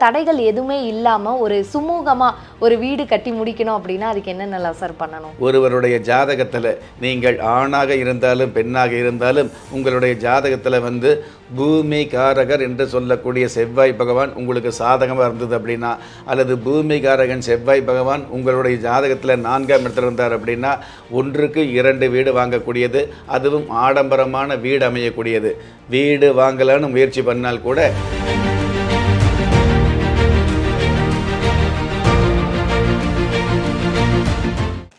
தடைகள் எதுவுமே இல்லாமல் ஒரு சுமூகமாக ஒரு வீடு கட்டி முடிக்கணும் அப்படின்னா அதுக்கு என்னென்னலாம் சார் பண்ணணும்? ஒருவருடைய ஜாதகத்தில் நீங்கள் ஆணாக இருந்தாலும் பெண்ணாக இருந்தாலும் உங்களுடைய ஜாதகத்தில் வந்து பூமி காரகர் என்று சொல்லக்கூடிய செவ்வாய் பகவான் உங்களுக்கு சாதகமாக இருந்தது அப்படின்னா அல்லது பூமி காரகன் செவ்வாய் பகவான் உங்களுடைய ஜாதகத்தில் நான்காம் இடத்துல இருந்தார் அப்படின்னா ஒன்றுக்கு இரண்டு வீடு வாங்கக்கூடியது அதுவும் ஆடம்பரமான வீடு அமையக்கூடியது. வீடு வாங்கலான்னு முயற்சி பண்ணால் கூட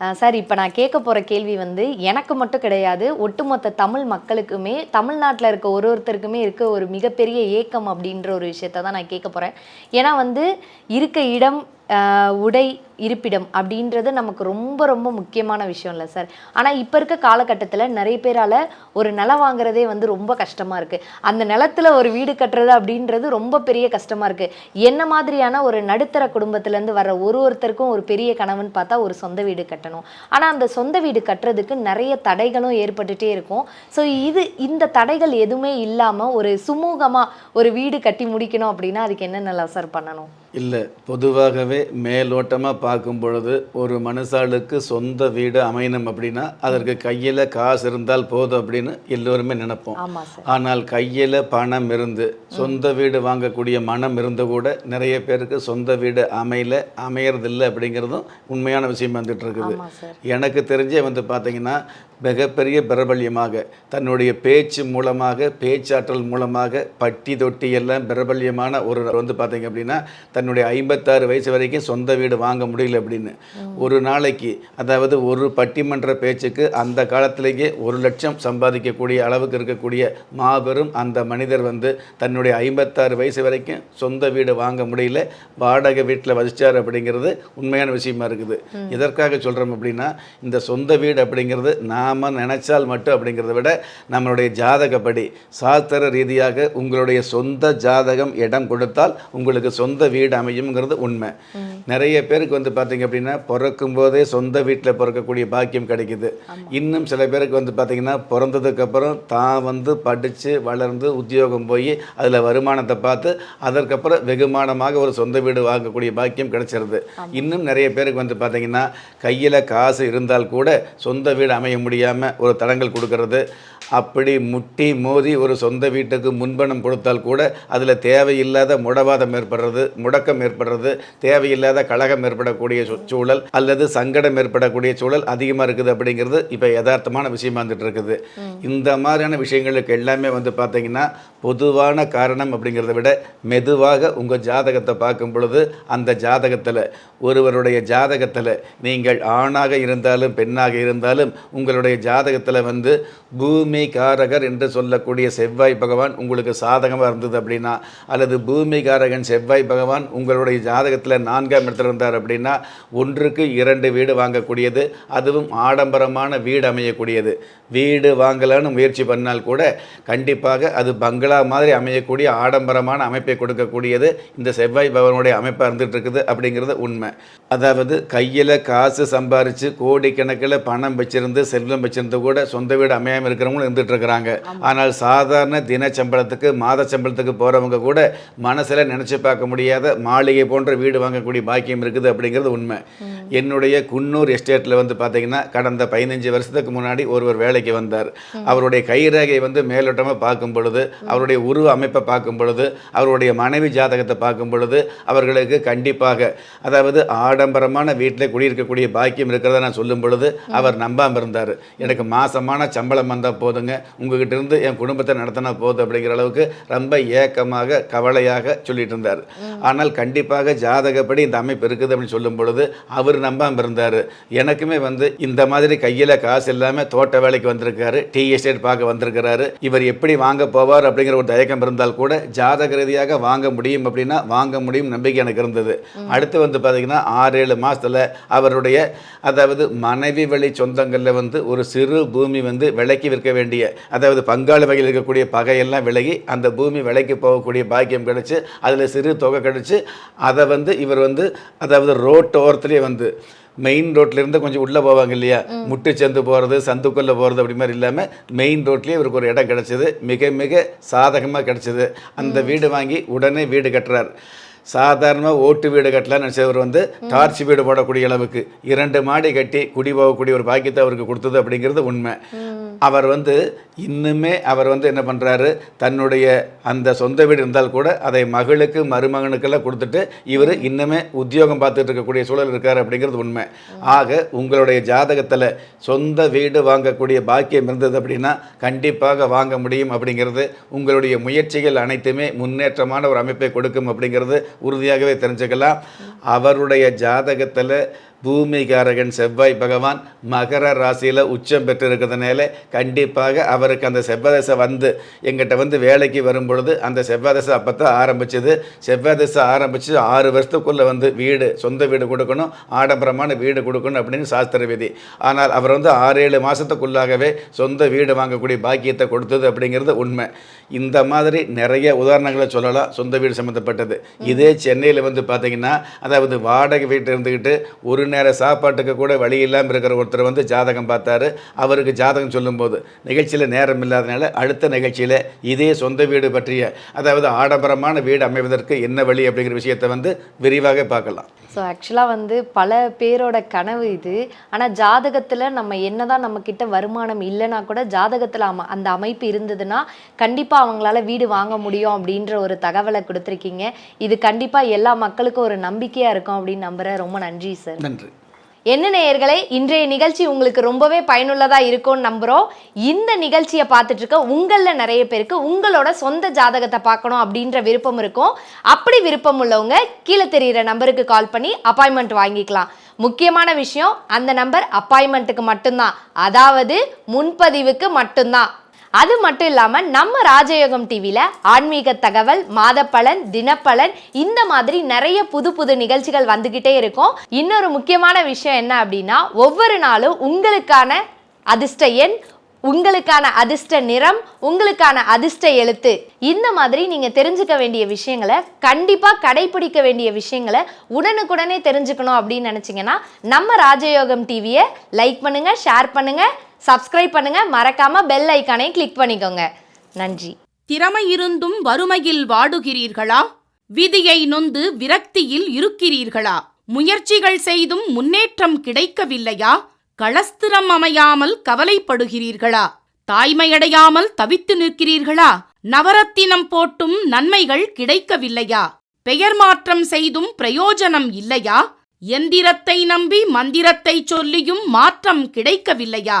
சார் இப்போ நான் கேட்க போகிற கேள்வி வந்து எனக்கு மட்டும் கிடையாது ஒட்டுமொத்த தமிழ் மக்களுக்குமே தமிழ்நாட்டில் இருக்க ஒரு ஒருத்தருக்குமே இருக்க ஒரு மிகப்பெரிய ஏக்கம் அப்படின்ற ஒரு விஷயத்த தான் நான் கேட்க போகிறேன் ஏன்னா வந்து இருக்க இடம் உடை இருப்பிடம் அப்படின்றது நமக்கு ரொம்ப ரொம்ப முக்கியமான விஷயம் இல்லை சார். ஆனால் இப்போ இருக்க காலகட்டத்தில் நிறைய பேரால் ஒரு நிலம் வாங்குறதே வந்து ரொம்ப கஷ்டமாக இருக்குது அந்த நிலத்துல ஒரு வீடு கட்டுறது அப்படின்றது ரொம்ப பெரிய கஷ்டமாக இருக்குது என்ன மாதிரியான ஒரு நடுத்தர குடும்பத்துலேருந்து வர ஒரு ஒருத்தருக்கும் ஒரு பெரிய கனவுன்னு பார்த்தா ஒரு சொந்த வீடு கட்டணும். ஆனால் அந்த சொந்த வீடு கட்டுறதுக்கு நிறைய தடைகளும் ஏற்பட்டுட்டே இருக்கும். ஸோ இது இந்த தடைகள் எதுவுமே இல்லாமல் ஒரு சுமூகமாக ஒரு வீடு கட்டி முடிக்கணும் அப்படின்னா அதுக்கு என்னென்னலாம் சார் பண்ணணும்? இல்லை பொதுவாகவே மேலோட்டமாக பார்க்கும் பொழுது ஒரு மனுஷாளுக்கு சொந்த வீடு அமையணும் அப்படின்னா அதற்கு கையில் காசு இருந்தால் போதும் அப்படின்னு எல்லோருமே நினைப்போம். ஆனால் கையில் பணம் இருந்து சொந்த வீடு வாங்கக்கூடிய மனம் இருந்து கூட நிறைய பேருக்கு சொந்த வீடு அமையல அமையறதில்லை அப்படிங்கிறதும் உண்மையான விஷயம் வந்துட்டு இருக்குது. எனக்கு தெரிஞ்சே வந்து பார்த்தீங்கன்னா மிகப்பெரிய பிரபல்யமாக தன்னுடைய பேச்சு மூலமாக பேச்சாற்றல் மூலமாக பட்டி தொட்டி எல்லாம் பிரபல்யமான ஒரு வந்து பார்த்தீங்க அப்படின்னா தன்னுடைய ஐம்பத்தாறு வயசு வரைக்கும் சொந்த வீடு வாங்க முடியல அப்படின்னு. ஒரு நாளைக்கு அதாவது ஒரு பட்டிமன்ற பேச்சுக்கு அந்த காலத்திலேயே ஒரு லட்சம் சம்பாதிக்கக்கூடிய அளவுக்கு இருக்கக்கூடிய மாபெரும் அந்த மனிதர் வந்து தன்னுடைய ஐம்பத்தாறு வயசு வரைக்கும் சொந்த வீடு வாங்க முடியல வாடகை வீட்டில் வசிச்சார் அப்படிங்கிறது உண்மையான விஷயமா இருக்குது. எதற்காக சொல்கிறோம் அப்படின்னா இந்த சொந்த வீடு அப்படிங்கிறது நாம் நினைச்சால் மட்டும் அப்படிங்கிறத விட நம்மளுடைய ஜாதகப்படி சாஸ்திர ரீதியாக உங்களுடைய சொந்த ஜாதகம் இடம் கொடுத்தால் உங்களுக்கு சொந்த வீடு அமையுங்கிறது உண்மை. நிறைய பேருக்கு வந்து பார்த்தீங்க அப்படின்னா பிறக்கும் போதே சொந்த வீட்டில் பிறக்கக்கூடிய பாக்கியம் கிடைக்குது. இன்னும் சில பேருக்கு வந்து பார்த்தீங்கன்னா பிறந்ததுக்கப்புறம் தான் வந்து படித்து வளர்ந்து உத்தியோகம் போய் அதில் வருமானத்தை பார்த்து அதற்கப்புறம் வெகுமானமாக ஒரு சொந்த வீடு வாங்கக்கூடிய பாக்கியம் கிடைச்சிருது. இன்னும் நிறைய பேருக்கு வந்து பார்த்தீங்கன்னா கையில் காசு இருந்தால் கூட சொந்த வீடு அமைய முடியாமல் ஒரு தடங்கள் கொடுக்கறது. அப்படி முட்டி மோதி ஒரு சொந்த வீட்டுக்கு முன்பணம் கொடுத்தால் கூட அதில் தேவையில்லாத முடவாதம் ஏற்படுறது முடக்கம் ஏற்படுறது தேவையில்லாத கழகம் ஏற்படக்கூடிய சூழல் அல்லது சங்கடம் ஏற்படக்கூடிய சூழல் அதிகமாக இருக்குது அப்படிங்கிறது இப்போ யதார்த்தமான விஷயமா வந்துட்டு இருக்குது. இந்த மாதிரியான விஷயங்களுக்கு எல்லாமே வந்து பார்த்தீங்கன்னா பொதுவான காரணம் அப்படிங்கிறத விட மெதுவாக உங்கள் ஜாதகத்தை பார்க்கும் பொழுது அந்த ஜாதகத்தில் ஒருவருடைய ஜாதகத்தில் நீங்கள் ஆணாக இருந்தாலும் பெண்ணாக இருந்தாலும் உங்களுடைய ஜாதகத்தில் வந்து பூமி காரகர் என்று சொல்லக்கூடிய செவ்வாய் பகவான் உங்களுக்கு சாதகமாக இருந்தது அப்படின்னா அல்லது பூமி காரகன் செவ்வாய் பகவான் உங்களுடைய ஜாதகத்தில் நான்காம் இடத்துல இருந்தார் அப்படின்னா ஒன்றுக்கு இரண்டு வீடு வாங்கக்கூடியது அதுவும் ஆடம்பரமான வீடு அமையக்கூடியது. வீடு வாங்கலான்னு முயற்சி பண்ணால் கூட கண்டிப்பாக அது பங்களா மாதிரி அமையக்கூடிய ஆடம்பரமான அமைப்பை கொடுக்கக்கூடியது இந்த செவ்வாய் பகவானுடைய அமைப்பாக இருந்துகிட்டு இருக்குது அப்படிங்கிறது உண்மை. அதாவது கையில் காசு சம்பாரித்து கோடிக்கணக்கில் பணம் வச்சிருந்து செல்வம் வச்சிருந்து கூட சொந்த வீடு அமையாமல் இருக்கிறவங்களும் இருந்துட்டு இருக்கிறாங்க ஆனால் சாதாரண தின சம்பளத்துக்கு மாத சம்பளத்துக்கு போகிறவங்க கூட மனசில் நினச்சி பார்க்க முடியாத மாளிகை போன்ற வீடு வாங்கக்கூடிய பாக்கியம் இருக்குது அப்படிங்கிறது உண்மை. என்னுடைய குன்னூர் எஸ்டேட்டில் வந்து பார்த்தீங்கன்னா கடந்த பதினஞ்சு வருஷத்துக்கு முன்னாடி ஒருவர் வேலைக்கு வந்தார். அவருடைய கைரேகை வந்து மேலோட்டமாக பார்க்கும் பொழுது அவருடைய உருவ அமைப்பை பார்க்கும் பொழுது அவருடைய மனைவி ஜாதகத்தை பார்க்கும் பொழுது அவர்களுக்கு கண்டிப்பாக அதாவது ஆடம்பரமான வீட்டில் குடியிருக்கக்கூடிய பாக்கியம் இருக்கிறத நான் சொல்லும் பொழுது அவர் நம்பாமல் இருந்தார். எனக்கு மாசமான சம்பளம் வந்தால் போதுங்க. உங்ககிட்ட இருந்து என் குடும்பத்தை நடத்தினா போதும் அப்படிங்கிற அளவுக்கு ரொம்ப ஏக்கமாக கவலையாக சொல்லிட்டு இருந்தார். ஆனால் கண்டிப்பாக ஜாதகப்படி இந்த அமைப்பு இருக்குது அப்படின்னு சொல்லும் பொழுது அவர் நம்பாமல் இருந்தார். எனக்குமே வந்து இந்த மாதிரி கையில் காசு இல்லாமல் தோட்ட வேலைக்கு வந்திருக்காரு. டீ எஸ்டேட் பார்க்க வந்திருக்கிறாரு. இவர் எப்படி வாங்க போவார் அப்படிங்கிற ஒரு தயக்கம் இருந்தால் கூட ஜாதக ரீதியாக வாங்க முடியும் அப்படின்னா வாங்க முடியும் நம்பிக்கை எனக்கு இருந்தது. அடுத்து வந்து பார்த்தீங்கன்னா ஆறு ஏழு மாதத்தில் அவருடைய அதாவது மனைவி வழி சொந்தங்களில் வந்து ஒரு சிறு பூமி வந்து விலைக்கு விற்க வேண்டிய அதாவது பங்காளி வகையில் இருக்கக்கூடிய பகையெல்லாம் விலகி அந்த பூமி விலைக்கு போகக்கூடிய பாக்கியம் கிடைச்சு அதில் சிறு தொகை கிடைச்சு அதை வந்து இவர் வந்து அதாவது ரோட்டு ஓரத்துலேயே வந்து மெயின் ரோட்லேருந்து கொஞ்சம் உள்ளே போவாங்க இல்லையா? முட்டு சந்து போகிறது சந்துக்குள்ளே போகிறது அப்படி மாதிரி இல்லாமல் மெயின் ரோட்லேயே இவருக்கு ஒரு இடம் கிடச்சிது மிக மிக சாதகமாக கிடச்சிது. அந்த வீடு வாங்கி உடனே வீடு கட்டுறார். சாதாரணமாக ஓட்டு வீடு கட்டலாம்னு நினச்சவர் வந்து டார்ச் வீடு போடக்கூடிய அளவுக்கு இரண்டு மாடி கட்டி குடி போகக்கூடிய ஒரு பாக்கியத்தை அவருக்கு கொடுத்தது அப்படிங்கிறது உண்மை. அவர் வந்து இன்னுமே அவர் வந்து என்ன பண்ணுறாரு தன்னுடைய அந்த சொந்த வீடு இருந்தால் கூட அதை மகளுக்கு மருமகனுக்கெல்லாம் கொடுத்துட்டு இவர் இன்னுமே உத்தியோகம் பார்த்துட்டு இருக்கக்கூடிய சூழல் இருக்கார் அப்படிங்கிறது உண்மை. ஆக உங்களுடைய ஜாதகத்தில் சொந்த வீடு வாங்கக்கூடிய பாக்கியம் இருந்தது அப்படின்னா கண்டிப்பாக வாங்க முடியும் அப்படிங்கிறது உங்களுடைய முயற்சிகள் அனைத்துமே முன்னேற்றமான ஒரு அமைப்பை கொடுக்கும் அப்படிங்கிறது உறுதியாகவே தெரிஞ்சுக்கலாம். அவருடைய ஜாதகத்தில் பூமிகாரகன் செவ்வாய் பகவான் மகர ராசியில் உச்சம் பெற்றிருக்கிறதுனால கண்டிப்பாக அவருக்கு அந்த செவ்வாதசை வந்து எங்கிட்ட வந்து வேலைக்கு வரும் பொழுது அந்த செவ்வாதசை அப்போ தான் ஆரம்பிச்சது. செவ்வாதசை ஆரம்பித்து ஆறு வருஷத்துக்குள்ளே வந்து வீடு சொந்த வீடு கொடுக்கணும் ஆடம்பரமான வீடு கொடுக்கணும் அப்படின்னு சாஸ்திர விதி. ஆனால் அவர் வந்து ஆறு ஏழு மாதத்துக்குள்ளாகவே சொந்த வீடு வாங்கக்கூடிய பாக்கியத்தை கொடுத்தது அப்படிங்கிறது உண்மை. இந்த மாதிரி நிறைய உதாரணங்களை சொல்லலாம் சொந்த வீடு சம்மந்தப்பட்டது இதே சென்னையில் வந்து பார்த்தீங்கன்னா அதாவது வாடகை வீட்டில் இருந்துக்கிட்டு ஒரு நேர சாப்பாட்டுக்கு கூட வழி இல்லாமல் இருக்கிற ஒருத்தர் வந்து ஜாதகம் பார்த்தாரு. அவருக்கு ஜாதகம் சொல்லும்போது நிகழ்ச்சியில் நேரம் இல்லாதனால அடுத்த நிகழ்ச்சியில் இதே சொந்த வீடு பற்றிய அதாவது ஆடம்பரமான வீடு அமைவதற்கு என்ன வழி அப்படிங்கிற விஷயத்தை வந்து விரிவாக பார்க்கலாம். ஸோ ஆக்சுவலாக வந்து பல பேரோட கனவு இது. ஆனால் ஜாதகத்தில் நம்ம என்னதான் நம்ம கிட்ட வருமானம் இல்லைன்னா கூட ஜாதகத்தில் அம அந்த அமைப்பு இருந்ததுன்னா கண்டிப்பாக அவங்களால வீடு வாங்க முடியும் அப்படின்ற ஒரு தகவலை கொடுத்துருக்கீங்க. இது கண்டிப்பாக எல்லா மக்களுக்கும் ஒரு நம்பிக்கையாக இருக்கும் அப்படின்னு நம்புகிறேன் ரொம்ப நன்றி சார். நன்றி. என்ன நேயர்களே இன்றைய நிகழ்ச்சி உங்களுக்கு ரொம்பவே பயனுள்ளதா இருக்கும்னு நம்புறோம். இந்த நிகழ்ச்சியை பார்த்துட்டு இருக்க உங்களில் நிறைய பேருக்கு உங்களோட சொந்த ஜாதகத்தை பார்க்கணும் அப்படின்ற விருப்பம் இருக்கும். அப்படி விருப்பம் உள்ளவங்க கீழே தெரியிற நம்பருக்கு கால் பண்ணி அப்பாயின்மெண்ட் வாங்கிக்கலாம். முக்கியமான விஷயம் அந்த நம்பர் அப்பாயின்மெண்ட்டுக்கு மட்டும்தான். அதாவது முன்பதிவுக்கு மட்டும்தான். அது மட்டும் இல்லாமல் நம்ம ராஜயோகம் டிவியில் ஆன்மீக தகவல் மாதப்பலன் தினப்பலன் இந்த மாதிரி நிறைய புது புது நிகழ்ச்சிகள் வந்துக்கிட்டே இருக்கும். இன்னொரு முக்கியமான விஷயம் என்ன அப்படின்னா ஒவ்வொரு நாளும் உங்களுக்கான அதிர்ஷ்ட எண் உங்களுக்கான அதிர்ஷ்ட நிறம் உங்களுக்கான அதிர்ஷ்ட எழுத்து இந்த மாதிரி நீங்கள் தெரிஞ்சுக்க வேண்டிய விஷயங்களை கண்டிப்பாக கடைபிடிக்க வேண்டிய விஷயங்களை உடனுக்குடனே தெரிஞ்சுக்கணும் அப்படின்னு நினச்சிங்கன்னா நம்ம ராஜயோகம் டிவியை லைக் பண்ணுங்கள் ஷேர் பண்ணுங்கள் சப்ஸ்கிரைப் பண்ணுங்க. மறக்காம பெல் ஐக்கானை கிளிக் பண்ணிக்கோங்க. நன்றி. திறமை இருந்தும் வறுமையில் வாடுகிறீர்களா? விதியை நொந்து விரக்தியில் இருக்கிறீர்களா? முயற்சிகள் செய்தும் முன்னேற்றம் கிடைக்கவில்லையா? களஸ்திரம் அமையாமல் கவலைப்படுகிறீர்களா? தாய்மையடையாமல் தவித்து நிற்கிறீர்களா? நவரத்தினம் போட்டும் நன்மைகள் கிடைக்கவில்லையா? பெயர் மாற்றம் செய்தும் பிரயோஜனம் இல்லையா? எந்திரத்தை நம்பி மந்திரத்தை சொல்லியும் மாற்றம் கிடைக்கவில்லையா?